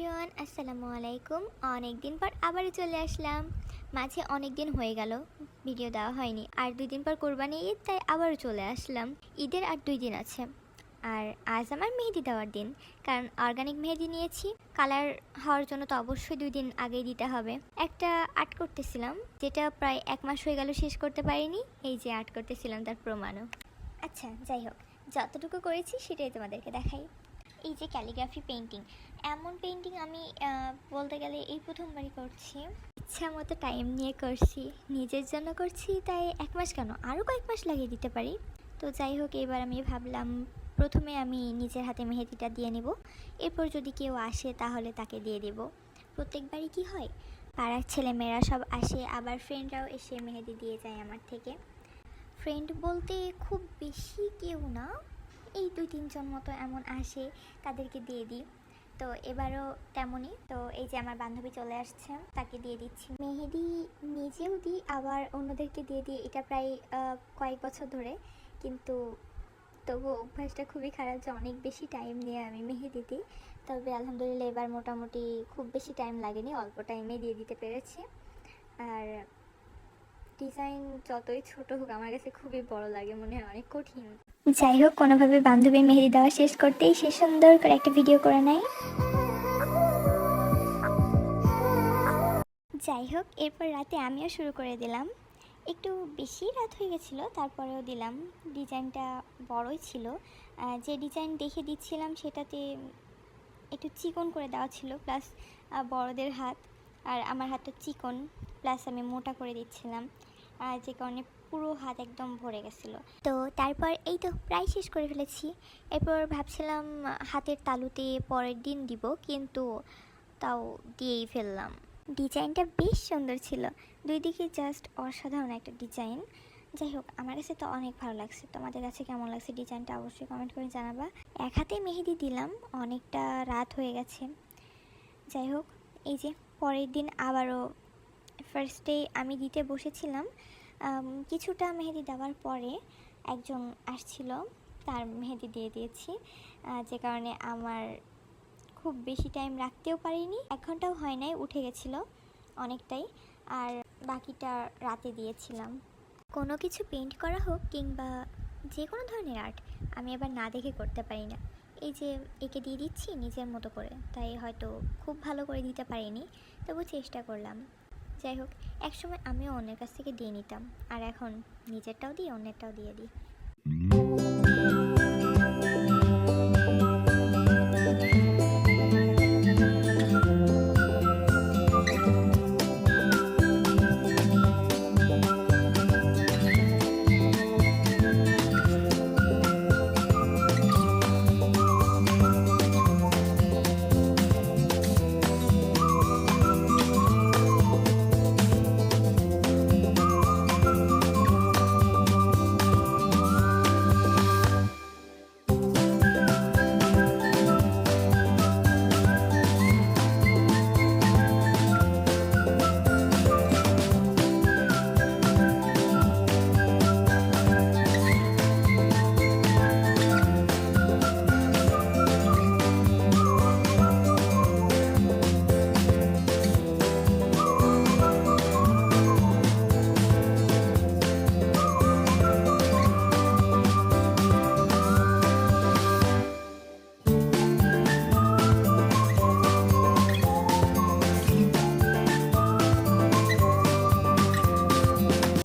Everyone, আসসালামু আলাইকুম। অনেক দিন পর আবারও চলে আসলাম। মাঝে অনেক দিন হয়ে গেল, ভিডিও দেওয়া হয়নি। আর দুই দিন পর কোরবানি ঈদ, তাই আবারও চলে আসলাম। ঈদের আর দুই দিন আছে। আর আজ আমার মেহেদি দেওয়ার দিন, কারণ অর্গানিক মেহেদি নিয়েছি। কালার হওয়ার জন্য তো অবশ্যই দুই দিন আগেই দিতে হবে। একটা আর্ট করতেছিলাম, যেটা প্রায় এক মাস হয়ে গেল শেষ করতে পারিনি। এই যে আর্ট করতেছিলাম তার প্রমাণও। আচ্ছা যাই হোক, যতটুকু করেছি সেটাই তোমাদেরকে দেখাই। এই যে ক্যালিগ্রাফি পেন্টিং এমন পেন্টিং আমি বলতে গেলে এই প্রথমবারই করছি। ইচ্ছা মতো টাইম নিয়ে করছি, নিজের জন্য করছি, তাই এক মাস কেন? আরও কয়েক মাস লাগিয়ে দিতে পারি। তো যাই হোক, এবার আমি ভাবলাম, প্রথমে আমি নিজের হাতে মেহেদিটা দিয়ে নেব। এরপর যদি কেউ আসে, তাহলে তাকে দিয়ে দেব। প্রত্যেকবারই কি হয়? পাড়ার ছেলেমেয়েরা সব আসে, আবার ফ্রেন্ডরাও এসে মেহেদি দিয়ে যায় আমার থেকে। ফ্রেন্ড বলতে খুব বেশি কেউ না। এই দুই তিনজন মতো এমন আসে, তাদেরকে দিয়ে দিই। তো এবারও তেমনই। তো এই যে আমার বান্ধবী চলে আসছে, তাকে দিয়ে দিচ্ছি। মেহেদি নিজেও দিই, আবার অন্যদেরকে দিয়ে দিই। এটা প্রায় কয়েক বছর ধরে। কিন্তু তবু অভ্যাসটা খুবই খারাপ যে অনেক বেশি টাইম নিয়ে আমি মেহেদি দিই। তবে আলহামদুলিল্লাহ এবার মোটামুটি খুব বেশি টাইম লাগেনি, অল্প টাইমে দিয়ে দিতে পেরেছি। আর ডিজাইন যতই ছোট হোক, আমার কাছে খুবই বড় লাগে, মনে হয় অনেক কঠিন। যাই হোক, কোনোভাবে বান্ধবী মেহেদি দেওয়া শেষ করতেই সে সুন্দর করে একটা ভিডিও করে নেয়। যাই হোক, এরপর রাতে আমিও শুরু করে দিলাম। একটু বেশি রাত হয়ে গেছিল, তারপরেও দিলাম। ডিজাইনটা বড়ই ছিল। যে ডিজাইন দেখে দিচ্ছিলাম সেটাতে একটু চিকন করে দেওয়া ছিল, প্লাস বড়দের হাত। আর আমার হাতটা চিকন, প্লাস আমি মোটা করে দিচ্ছিলাম। যে কারণে পুরো হাত একদম ভরে গেছিল। তো তারপর এই তো প্রায় শেষ করে ফেলেছি। এরপর ভাবছিলাম, হাতের তালুতে পরের দিন দিব, কিন্তু তাও দিয়েই ফেললাম। ডিজাইনটা বেশ সুন্দর ছিল। দুই দিকে জাস্ট অসাধারণ একটা ডিজাইন। যাই হোক, আমার কাছে তো অনেক ভালো লাগছে। তোমাদের কাছে কেমন লাগছে ডিজাইনটা অবশ্যই কমেন্ট করে জানাবা। এক হাতে মেহেদি দিলাম, অনেকটা রাত হয়ে গেছে। যাই হোক, এই যে পরের দিন আবারও ফার্স্টে আমি দিতে বসেছিলাম। কিছুটা মেহেদি দেওয়ার পরে একজন আসছিল, তার মেহেদি দিয়ে দিয়েছি। যে কারণে আমার খুব বেশি টাইম রাখতেও পারিনি। এক ঘন্টাও হয় নাই, উঠে গেছিল অনেকটাই। আর বাকিটা রাতে দিয়েছিলাম। কোনো কিছু পেন্ট করা হোক কিংবা যে কোনো ধরনের আর্ট আমি আবার না দেখে করতে পারি না। এই যে একে দিয়ে দিচ্ছি নিজের মতো করে, তাই হয়তো খুব ভালো করে দিতে পারিনি, তবু চেষ্টা করলাম। যাই হোক, একসময় আমিও অন্যের কাছ থেকে দিয়ে নিতাম। আর এখন নিজেরটাও দিই, অন্যেরটাও দিয়ে দিই।